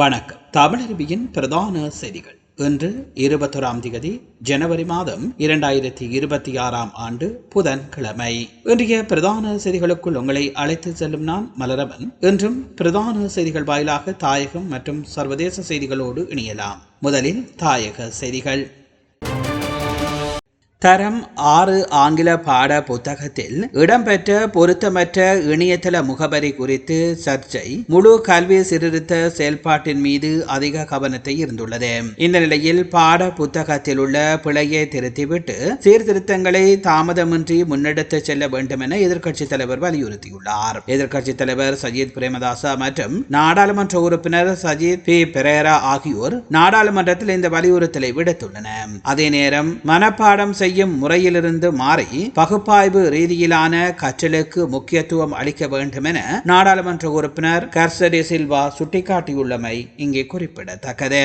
வணக்கம். தமிழருவியின் பிரதான செய்திகள். இன்று இருபத்தொராம் தேதி ஜனவரி மாதம் இரண்டாயிரத்தி இருபத்தி ஆறாம் ஆண்டு புதன்கிழமை. இன்றைய பிரதான செய்திகளுக்குள் உங்களை அழைத்து செல்லும் நான் மலரவன். இன்றும் பிரதான செய்திகள் வாயிலாக தாயகம் மற்றும் சர்வதேச செய்திகளோடு இணையலாம். முதலில் தாயக செய்திகள். தரம் ஆறு ஆங்கில பாட புத்தகத்தில் இடம்பெற்ற பொருத்தமற்ற இணையதள முகவரி குறித்து சர்ச்சை முழு கல்வி சீர்திருத்த செயல்பாட்டின் மீது அதிக கவனத்தை இருந்துள்ளது. இந்த நிலையில் பாட புத்தகத்தில் உள்ள பிழையை திருத்திவிட்டு சீர்திருத்தங்களை தாமதமின்றி முன்னெடுத்து செல்ல வேண்டும் என எதிர்க்கட்சித் தலைவர் வலியுறுத்தியுள்ளார். எதிர்க்கட்சித் தலைவர் சஜித் பிரேமதாசா மற்றும் நாடாளுமன்ற உறுப்பினர் சஜித் பி. பெரேரா ஆகியோர் நாடாளுமன்றத்தில் இந்த வலியுறுத்தலை விடுத்துள்ளனர். அதே நேரம் மனப்பாடம் செய்ய செய்யும் முறையிலிருந்து மாறி பகுப்பாய்வு ரீதியிலான கற்றலுக்கு முக்கியத்துவம் அளிக்க வேண்டும் என நாடாளுமன்ற உறுப்பினர் கர்சடி சில்வா சுட்டிக்காட்டியுள்ளமை இங்கே குறிப்பிடத்தக்கது.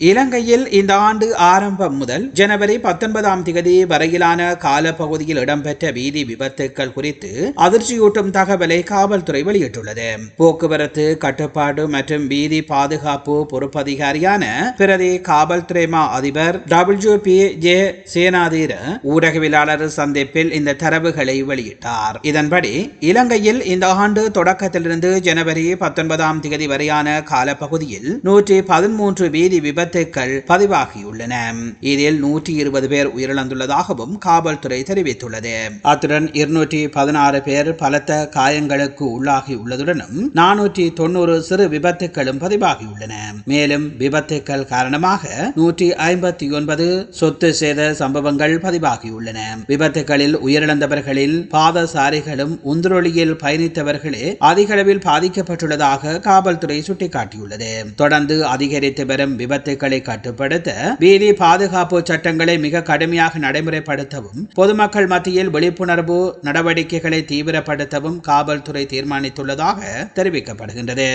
இலங்கையில் இந்த ஆண்டு ஆரம்பம் முதல் ஜனவரி பத்தொன்பதாம் தேதி வரையிலான காலப்பகுதியில் இடம்பெற்ற வீதி விபத்துக்கள் குறித்து அதிர்ச்சியூட்டும் தகவலை காவல்துறை வெளியிட்டுள்ளது. போக்குவரத்து கட்டுப்பாடு மற்றும் வீதி பாதுகாப்பு பொறுப்பதிகாரியான பிரதி காவல்துறை மா அதிபர் டபிள்யூ பி ஜே சேனாதீர ஊடகவியலாளர் சந்திப்பில் இந்த தரவுகளை வெளியிட்டார். இதன்படி இலங்கையில் இந்த ஆண்டு தொடக்கத்திலிருந்து ஜனவரி பத்தொன்பதாம் தேதி வரையான காலப்பகுதியில் நூற்றி பதிமூன்று வீதி விபத்து விபத்துக்கள் பதிவாகியுள்ளன. இதில் நூற்றி இருபது பேர் உயிரிழந்துள்ளதாகவும் காவல்துறை தெரிவித்துள்ளது. அத்துடன் இருநூற்றி பதினாறு பேர் பலத்த காயங்களுக்கு உள்ளாகியுள்ளதுடனும் நானூற்றி தொண்ணூறு சிறு விபத்துகளும் பதிவாகியுள்ளன. மேலும் விபத்துக்கள் காரணமாக நூற்றி ஐம்பத்தி ஒன்பது சொத்து சேத சம்பவங்கள் பதிவாகியுள்ளன. விபத்துகளில் உயிரிழந்தவர்களில் பாதசாரிகளும் உந்துரொலியில் பயணித்தவர்களே அதிகளவில் பாதிக்கப்பட்டுள்ளதாக காவல்துறை சுட்டிக்காட்டியுள்ளது. தொடர்ந்து அதிகரித்து வரும் விபத்து விபத்துக்களை கட்டுப்படுத்த வீதி பாதுகாப்பு சட்டங்களை மிக கடுமையாக நடைமுறைப்படுத்தவும் பொதுமக்கள் மத்தியில் விழிப்புணர்வு நடவடிக்கைகளை தீவிரப்படுத்தவும் காவல்துறை தீர்மானித்துள்ளதாக தெரிவிக்கப்படுகின்றது.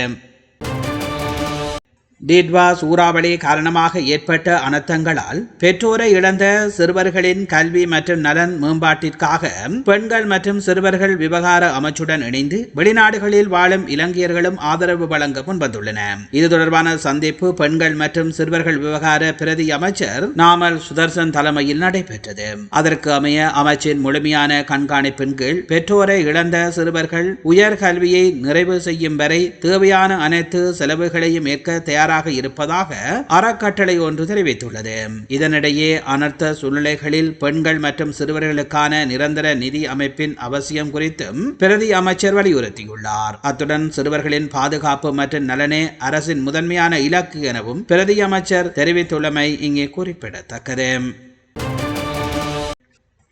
டிட்வா சூறாவளி காரணமாக ஏற்பட்ட அனர்த்தங்களால் பெற்றோரை இழந்த சிறுவர்களின் கல்வி மற்றும் நலன் மேம்பாட்டிற்காக பெண்கள் மற்றும் சிறுவர்கள் விவகார அமைச்சுடன் இணைந்து வெளிநாடுகளில் வாழும் இலங்கையர்களும் ஆதரவு வழங்க முன்வந்துள்ளன. இது தொடர்பான சந்திப்பு பெண்கள் மற்றும் சிறுவர்கள் விவகார பிரதி அமைச்சர் நாமல் சுதர்சன் தலைமையில் நடைபெற்றது. அதற்கு அமைய அமைச்சின் முழுமையான கண்காணிப்பின் கீழ் பெற்றோரை இழந்த சிறுவர்கள் உயர் கல்வியை நிறைவு செய்யும் வரை தேவையான அனைத்து செலவுகளையும் ஏற்க தயார் தயாராக இருப்பதாக அறக்கட்டளை ஒன்று தெரிவித்துள்ளது. இதனிடையே அனர்த்த சூழ்நிலைகளில் பெண்கள் மற்றும் சிறுவர்களுக்கான நிரந்தர நிதி அமைப்பின் அவசியம் குறித்தும் பிரதி அமைச்சர் வலியுறுத்தியுள்ளார். அத்துடன் சிறுவர்களின் பாதுகாப்பு மற்றும் நலனே அரசின் முதன்மையான இலக்கு எனவும் பிரதி அமைச்சர் தெரிவித்துள்ளமை இங்கே குறிப்பிடத்தக்கது.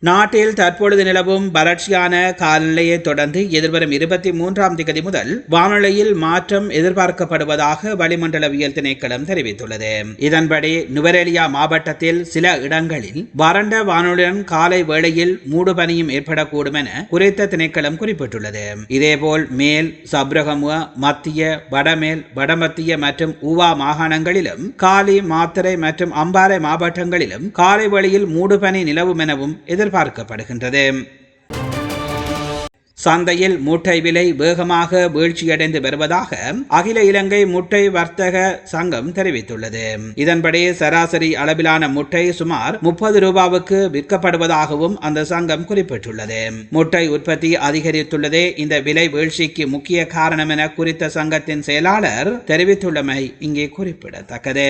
நாட்டில் தற்பொழுது நிலவும் வறட்சியான காலநிலையை தொடர்ந்து எதிர்வரும் இருபத்தி மூன்றாம் திகதி முதல் வானிலையில் மாற்றம் எதிர்பார்க்கப்படுவதாக வளிமண்டலவியல் திணைக்களம் தெரிவித்துள்ளது. இதன்படி நுவரேலியா மாவட்டத்தில் சில இடங்களில் வறண்ட வானொலியுடன் காலை வேளையில் மூடுபனியும் ஏற்படக்கூடும் என குறித்த திணைக்களம் குறிப்பிட்டுள்ளது. இதேபோல் மேல் சப்ரகமுவ மத்திய வடமேல் வடமத்திய மற்றும் ஊவா மாகாணங்களிலும் காலி மாத்தரை மற்றும் அம்பாறை மாவட்டங்களிலும் காலை வேளையில் மூடுபனி நிலவும் எனவும் எதிர் எதிர்பார்க்கப்படுகின்றது சந்தையில் முட்டை விலை வேகமாக வீழ்ச்சியடைந்து வருவதாக அகில இலங்கை முட்டை வர்த்தக சங்கம் தெரிவித்துள்ளது. இதன்படி சராசரி அளவிலான முட்டை சுமார் முப்பது ரூபாவுக்கு விற்கப்படுவதாகவும் அந்த சங்கம் குறிப்பிட்டுள்ளது. முட்டை உற்பத்தி அதிகரித்துள்ளதே இந்த விலை வீழ்ச்சிக்கு முக்கிய காரணம் என குறித்த சங்கத்தின் செயலாளர் தெரிவித்துள்ளமை இங்கே குறிப்பிடத்தக்கது.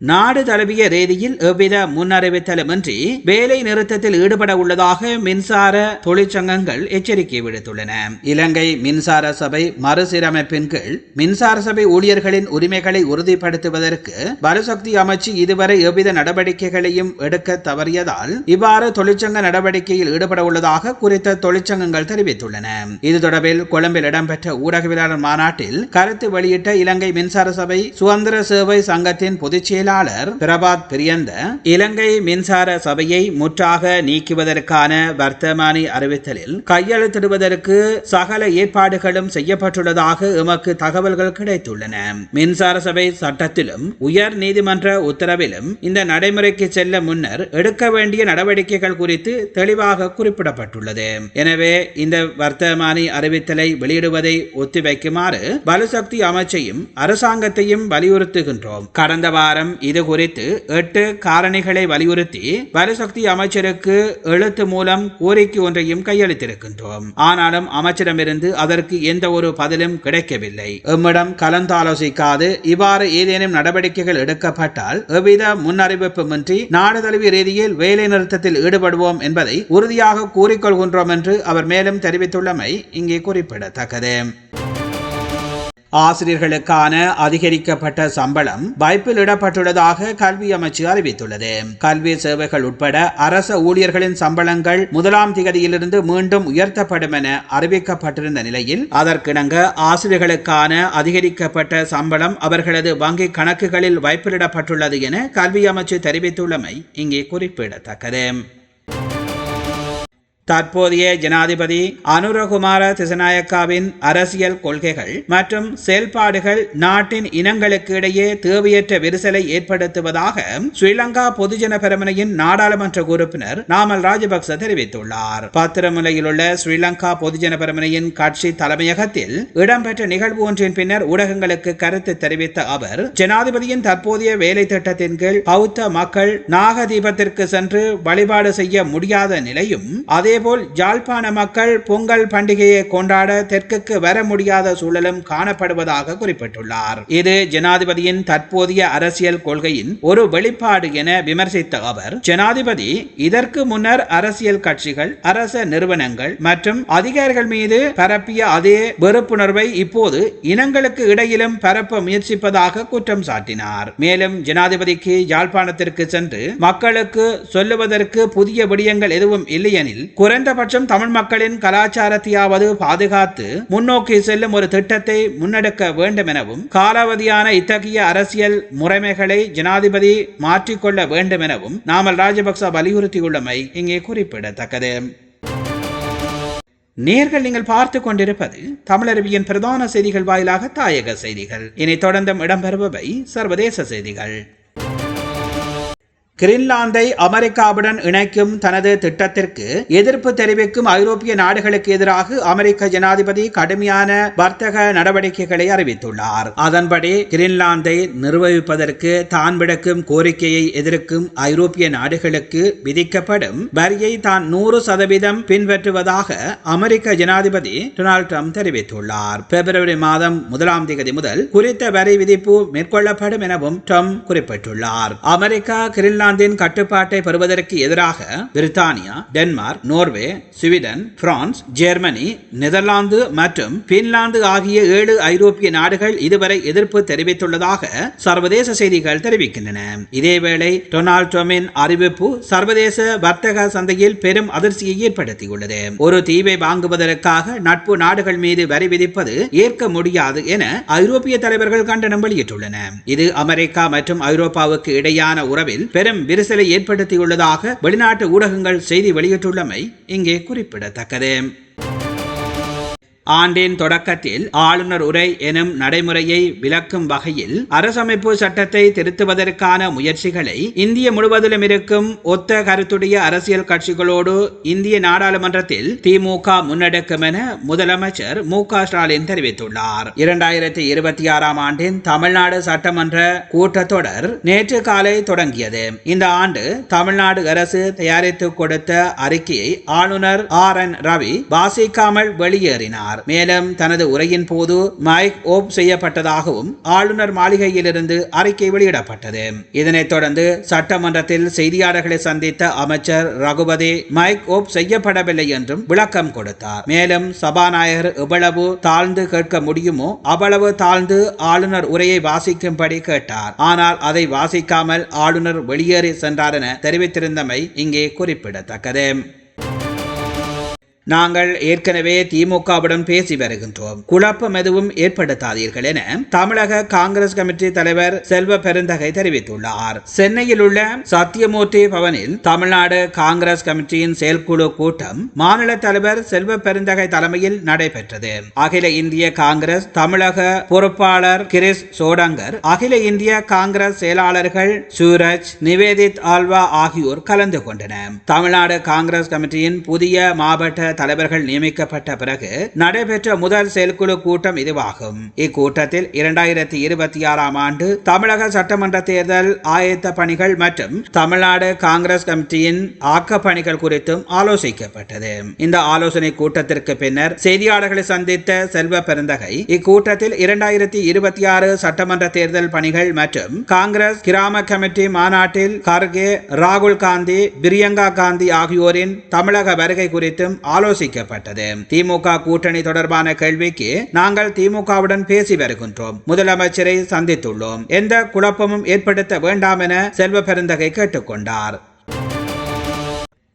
நாடு தழுவிய ரீதியில் எவ்வித முன்னறிவித்தலுமின்றி வேலை நிறுத்தத்தில் ஈடுபட உள்ளதாக மின்சார தொழிற்சங்கங்கள் எச்சரிக்கை விடுத்துள்ளன. இலங்கை மின்சார சபை மறுசீரமைப்பின் கீழ் மின்சார சபை ஊழியர்களின் உரிமைகளை உறுதிப்படுத்துவதற்கு பலசக்தி அமைச்சு இதுவரை எவ்வித நடவடிக்கைகளையும் எடுக்க தவறியதால் இவ்வாறு தொழிற்சங்க நடவடிக்கையில் ஈடுபட உள்ளதாக குறித்த தொழிற்சங்கங்கள் தெரிவித்துள்ளன. இது தொடர்பில் கொழும்பில் இடம்பெற்ற ஊடகவியலாளர் மாநாட்டில் கருத்து வெளியிட்ட இலங்கை மின்சார சபை சுதந்திர சேவை சங்கத்தின் பொதுச் செயலாளர் பிரபாத் பிரியந்த இலங்கை மின்சார சபையை முற்றாக நீக்குவதற்கான வர்த்தமானி அறிவித்தலில் கையெழுத்திடுவதற்கு சகல ஏற்பாடுகளும் செய்யப்பட்டுள்ளதாக எமக்கு தகவல்கள் கிடைத்துள்ளன. மின்சார சபை சட்டத்திலும் உயர் நீதிமன்ற உத்தரவிலும் இந்த நடைமுறைக்கு செல்ல முன்னர் எடுக்க வேண்டிய நடவடிக்கைகள் குறித்து தெளிவாக குறிப்பிடப்பட்டுள்ளது. எனவே இந்த வர்த்தமானி அறிவித்தலை வெளியிடுவதை ஒத்திவைக்குமாறு பலுசக்தி அமைச்சையும் அரசாங்கத்தையும் வலியுறுத்துகின்றோம். கடந்த வாரம் இது குறித்து எட்டு காரணிகளை வலியுறுத்தி பலுசக்தி அமைச்சருக்கு எழுத்து மூலம் கோரிக்கை ஒன்றையும் கையளித்திருக்கின்றோம். ஆனாலும் அமைச்சரிடமிருந்து அதற்கு எந்த ஒரு பதிலும் கிடைக்கவில்லை. எம்மிடம் கலந்தாலோசிக்காது. இவ்வாறு ஏதேனும் நடவடிக்கைகள் எடுக்கப்பட்டால் எவ்வித முன்னறிவிப்புமின்றி நாடு தழுவிய ரீதியில் வேலை நிறுத்தத்தில் ஈடுபடுவோம் என்பதை உறுதியாக கூறிக்கொள்கின்றோம் என்று அவர் மேலும் தெரிவித்துள்ளமை இங்கே குறிப்பிடத்தக்கது. ஆசிரியர்களுக்கான அதிகரிக்கப்பட்ட சம்பளம் வைப்பில் இடப்பட்டுள்ளதாக கல்வி அமைச்சு அறிவித்துள்ளது. கல்வி சேவைகள் உட்பட அரச ஊழியர்களின் சம்பளங்கள் முதலாம் திகதியிலிருந்து மீண்டும் உயர்த்தப்படும் என அறிவிக்கப்பட்டிருந்த நிலையில் அதற்கிணங்க ஆசிரியர்களுக்கான அதிகரிக்கப்பட்ட சம்பளம் அவர்களது வங்கி கணக்குகளில் வைப்பிலிடப்பட்டுள்ளது என கல்வி அமைச்சு தெரிவித்துள்ளமை இங்கே குறிப்பிடத்தக்கது. தற்போதைய ஜனாதிபதி அனுரகுமார திசநாயக்காவின் அரசியல் கொள்கைகள் மற்றும் செயல்பாடுகள் நாட்டின் இனங்களுக்கு இடையே தேவையற்ற விரிசலை ஏற்படுத்துவதாக ஸ்ரீலங்கா பொதுஜன பெருமனையின் நாடாளுமன்ற உறுப்பினர் நாமல் ராஜபக்ச தெரிவித்துள்ளார். பத்திரமுலையில் உள்ள ஸ்ரீலங்கா பொதுஜன பெருமனையின் கட்சி தலைமையகத்தில் இடம்பெற்ற நிகழ்வு ஒன்றின் பின்னர் ஊடகங்களுக்கு கருத்து தெரிவித்த அவர் ஜனாதிபதியின் தற்போதைய வேலை திட்டத்தின் கீழ் பௌத்த மக்கள் நாகதீபத்திற்கு சென்று வழிபாடு செய்ய முடியாத நிலையும் அதே அதேபோல் ஜாழ்ப்பாண மக்கள் பொங்கல் பண்டிகையை கொண்டாட தெற்குக்கு வர முடியாத சூழலும் காணப்படுவதாக குறிப்பிட்டுள்ளார். இது ஜனாதிபதியின் தற்போதைய அரசியல் கொள்கையின் ஒரு வெளிப்பாடு என விமர்சித்த அவர் ஜனாதிபதி இதற்கு முன்னர் அரசியல் கட்சிகள் அரச நிறுவனங்கள் மற்றும் அதிகாரிகள் மீது பரப்பிய அதே வெறுப்புணர்வை இப்போது இனங்களுக்கு இடையிலும் பரப்ப முயற்சிப்பதாக குற்றம் சாட்டினார். மேலும் ஜனாதிபதிக்கு யாழ்ப்பாணத்திற்கு சென்று மக்களுக்கு சொல்லுவதற்கு புதிய விடயங்கள் எதுவும் இல்லையெனில் குறைந்தபட்சம் தமிழ் மக்களின் கலாச்சாரத்தையாவது பாதுகாத்து முன்னோக்கி செல்லும் ஒரு திட்டத்தை முன்னெடுக்க வேண்டும் எனவும் காலாவதியான இத்தகைய அரசியல் முறைமைகளை ஜனாதிபதி மாற்றிக்கொள்ள வேண்டும் எனவும் நாமல் ராஜபக்ச வலியுறுத்தியுள்ளமை இங்கே குறிப்பிடத்தக்கது. நேர்கள் நீங்கள் பார்த்து கொண்டிருப்பது தமிழருவியின் பிரதான செய்திகள் வாயிலாக தாயக செய்திகள். இனி தொடர்ந்தும் இடம்பெறுபவை சர்வதேச செய்திகள். கிரீன்லாந்தை அமெரிக்காவுடன் இணைக்கும் தனது திட்டத்திற்கு எதிர்ப்பு தெரிவிக்கும் ஐரோப்பிய நாடுகளுக்கு எதிராக அமெரிக்க ஜனாதிபதி கடுமையான வர்த்தக நடவடிக்கைகளை அறிவித்துள்ளார். அதன்படி கிரீன்லாந்தை நிர்வகிப்பதற்கு தான் விடுக்கும் கோரிக்கையை எதிர்க்கும் ஐரோப்பிய நாடுகளுக்கு விதிக்கப்படும் வரியை தான் நூறு சதவீதம் பின்பற்றுவதாக அமெரிக்க ஜனாதிபதி டொனால்ட் ட்ரம்ப் தெரிவித்துள்ளார். பிப்ரவரி மாதம் முதலாம் தேதி முதல் குறித்த வரி விதிப்பு மேற்கொள்ளப்படும் எனவும் ட்ரம்ப் குறிப்பிட்டுள்ளார். அமெரிக்கா கிரீன்லாந்து இங்கிலாந்தின் கட்டுப்பாட்டை பெறுவதற்கு எதிராக பிரித்தானியா Denmark Norway Sweden France Germany Netherlands மற்றும் பின்லாந்து ஆகிய ஏழு ஐரோப்பிய நாடுகள் இதுவரை எதிர்ப்பு தெரிவித்துள்ளதாக சர்வதேச செய்திகள் தெரிவிக்கின்றன. இதேவேளை டொனால்ட் ட்ரம்பின் அறிவிப்பு சர்வதேச வர்த்தக சந்தையில் பெரும் அதிர்ச்சியை ஏற்படுத்தியுள்ளது. ஒரு தீவை வாங்குவதற்காக நட்பு நாடுகள் மீது வரி விதிப்பது ஏற்க முடியாது என ஐரோப்பிய தலைவர்கள் கண்டனம் வெளியிட்டுள்ளனர். இது அமெரிக்கா மற்றும் ஐரோப்பாவுக்கு இடையான உறவில் பெரும் பெரும் விரிசலை ஏற்படுத்தியுள்ளதாக வெளிநாட்டு ஊடகங்கள் செய்தி வெளியிட்டுள்ளமை இங்கே குறிப்பிடத்தக்கது. ஆண்டின் தொடக்கத்தில் ஆளுநர் உரை எனும் நடைமுறையை விளக்கும் வகையில் அரசமைப்பு சட்டத்தை திருத்துவதற்கான முயற்சிகளை இந்திய முழுவதிலும் இருக்கும் ஒத்த கருத்துடைய அரசியல் கட்சிகளோடு இந்திய நாடாளுமன்றத்தில் திமுக முன்னெடுக்கும் என முதலமைச்சர் மு ஸ்டாலின் தெரிவித்துள்ளார். இரண்டாயிரத்தி இருபத்தி ஆறாம் ஆண்டின் தமிழ்நாடு சட்டமன்ற கூட்டத்தொடர் நேற்று காலை தொடங்கியது. இந்த ஆண்டு தமிழ்நாடு அரசு தயாரித்து கொடுத்த அறிக்கையை ஆளுநர் ஆர் என் ரவி வாசிக்காமல் வெளியேறினார். கூறினார் மேலும் தனது உரையின் போது மைக் ஓப் செய்யப்பட்டதாகவும் ஆளுநர் மாளிகையிலிருந்து அறிக்கை வெளியிடப்பட்டது. இதனைத் தொடர்ந்து சட்டமன்றத்தில் செய்தியாளர்களை சந்தித்த அமைச்சர் ரகுபதி மைக் ஓப் செய்யப்படவில்லை என்றும் விளக்கம் கொடுத்தார். மேலும் சபாநாயகர் எவ்வளவு தாழ்ந்து கேட்க முடியுமோ அவ்வளவு தாழ்ந்து ஆளுநர் உரையை வாசிக்கும்படி கேட்டார். ஆனால் அதை வாசிக்காமல் ஆளுநர் வெளியேறி சென்றார் என தெரிவித்திருந்தமை இங்கே குறிப்பிடத்தக்கது. நாங்கள் ஏற்கனவே திமுகவுடன் பேசி வருகின்றோம். குழப்பம் எதுவும் ஏற்படுத்தாதீர்கள் என தமிழக காங்கிரஸ் கமிட்டி தலைவர் செல்வ பெருந்தகை தெரிவித்துள்ளார். சென்னையில் உள்ள சத்தியமூர்த்தி பவனில் தமிழ்நாடு காங்கிரஸ் கமிட்டியின் செயற்குழு கூட்டம் மாநில தலைவர் செல்வ பெருந்தகை தலைமையில் நடைபெற்றது. அகில இந்திய காங்கிரஸ் தமிழக பொறுப்பாளர் கிரிஸ் சோடங்கர் அகில இந்திய காங்கிரஸ் செயலாளர்கள் சூரஜ் நிவேதித் ஆல்வா ஆகியோர் கலந்து கொண்டனர். தமிழ்நாடு காங்கிரஸ் கமிட்டியின் புதிய மாவட்ட தலைவர்கள் நியமிக்கப்பட்ட பிறகு நடைபெற்ற முதல் செயற்குழு கூட்டம் இதுவாகும். இக்கூட்டத்தில் இரண்டாயிரத்தி இருபத்தி ஆறாம் ஆண்டு தமிழக சட்டமன்ற தேர்தல் ஆயத்த பணிகள் மற்றும் தமிழ்நாடு காங்கிரஸ் கமிட்டியின் ஆக்க பணிகள் குறித்தும் ஆலோசிக்கப்பட்டது. இந்த ஆலோசனை கூட்டத்திற்கு பின்னர் செய்தியாளர்களை சந்தித்த செல்வ பெருந்தகை இக்கூட்டத்தில் இரண்டாயிரத்தி இருபத்தி ஆறு சட்டமன்ற தேர்தல் பணிகள் மற்றும் காங்கிரஸ் கிராம கமிட்டி மாநாட்டில் கார்கே ராகுல் காந்தி பிரியங்கா காந்தி ஆகியோரின் தமிழக வருகை குறித்தும் ஆலோசனை ஆலோசிக்கப்பட்டது திமுக கூட்டணி தொடர்பான கேள்விக்கு நாங்கள் திமுகவுடன் பேசி வருகின்றோம். முதலமைச்சரை சந்தித்துள்ளோம். எந்த குழப்பமும் ஏற்படுத்த வேண்டாம் என செல்வ பெருந்தகை கேட்டுக்கொண்டார்.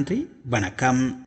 நன்றி வணக்கம்.